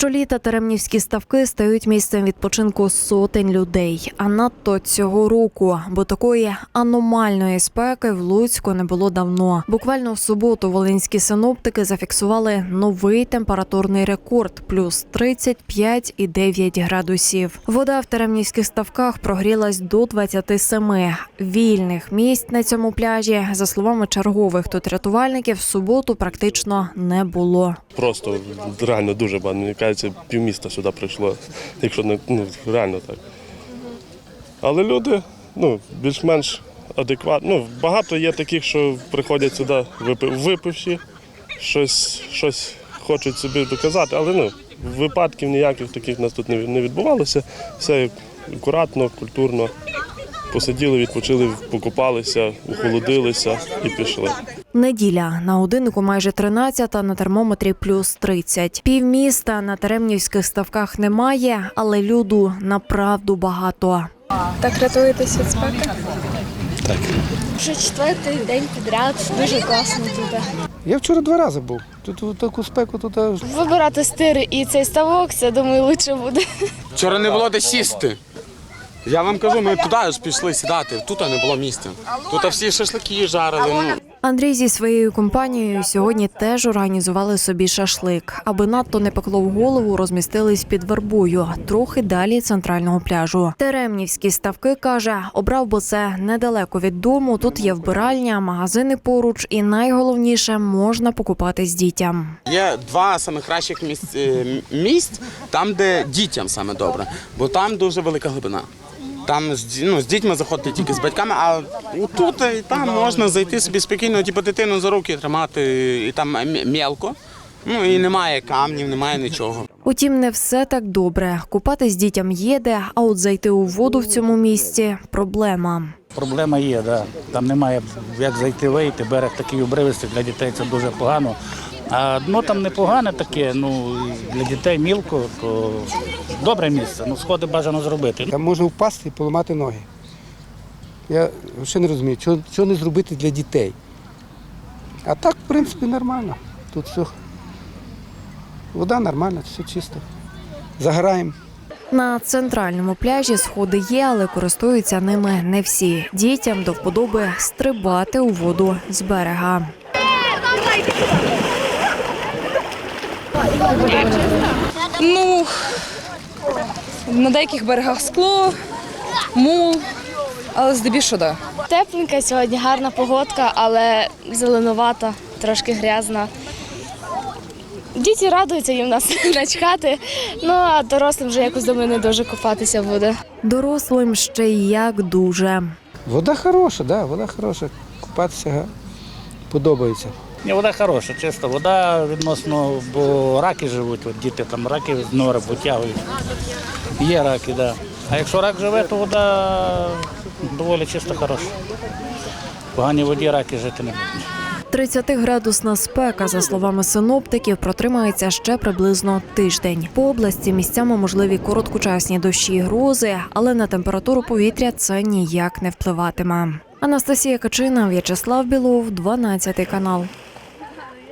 Щоліта теремнівські ставки стають місцем відпочинку сотень людей. А надто цього року, бо такої аномальної спеки в Луцьку не було давно. Буквально в суботу волинські синоптики зафіксували новий температурний рекорд плюс 35,9 градусів. Вода в теремнівських ставках прогрілась до 27. Вільних місць на цьому пляжі, за словами чергових тут рятувальників, в суботу практично не було. Просто реально дуже багато. Мені півміста сюди прийшло, якщо не ну, реально так. Але люди ну, більш-менш адекватні. Ну, багато є таких, що приходять сюди випи- випивші, щось, щось хочуть собі доказати, але ну, випадків ніяких таких у нас тут не відбувалося. Все акуратно, культурно. Посиділи, відпочили, покупалися, охолодилися і пішли. Неділя на годиннику майже 13, а на термометрі плюс 30. Півміста на теремнівських ставках немає, але люду направду багато. Так рятуєтесь від спеки? Вже четвертий день підряд. Дуже класно тут. Я вчора два рази був. Тут таку спеку тут Вибирати стир і цей ставок, це думаю, лучше буде. Вчора не було де сісти. Я вам кажу, ми туди ж пішли сідати. Тут не було місця. Тут всі шашлики жарили. Ну Андрій зі своєю компанією сьогодні теж організували собі шашлик. Аби надто не пекло в голову, розмістились під вербою, трохи далі центрального пляжу. Теремнівські ставки каже, обрав, бо це недалеко від дому. Тут є вбиральня, магазини поруч, і найголовніше можна покупатись дітям. є два самих кращих місць, е, місць там, де дітям саме добре, бо там дуже велика глибина. Там з, ну, з дітьми заходити тільки з батьками, а тут і там можна зайти собі спокійно, типу дитину за руки тримати, і там м- мелко. Ну і немає камнів, немає нічого. Утім, не все так добре. Купатись дітям є де, а от зайти у воду в цьому місці проблема. Проблема є, да. там немає як зайти вийти, берег такий обривистий, для дітей це дуже погано. А дно там непогане таке, ну для дітей мілко, то добре місце. Ну, сходи бажано зробити. там можна впасти і поламати ноги. Я ще не розумію, що, що не зробити для дітей. А так, в принципі, нормально. Тут все. Вода нормальна, все чисто. Загораємо. На центральному пляжі сходи є, але користуються ними не всі. Дітям до вподоби стрибати у воду з берега. Ну, на деяких берегах скло, мул, але здебільшого да. Тепленька сьогодні, гарна погодка, але зеленувата, трошки грязна. Діти радуються їм нас начхати, ну а дорослим вже якось думаю, не дуже купатися буде. Дорослим ще й як дуже. Вода хороша, да, вода хороша. Купатися подобається. Ні, вода хороша, чиста вода відносно, бо раки живуть, от діти там раки з нори витягують. Є раки, да. А якщо рак живе, то вода доволі чиста, хороша. В поганій воді раки жити не будуть. 30-градусна спека, за словами синоптиків, протримається ще приблизно тиждень. По області місцями можливі короткочасні дощі і грози, але на температуру повітря це ніяк не впливатиме. Анастасія Качина, В'ячеслав Білов, 12 канал.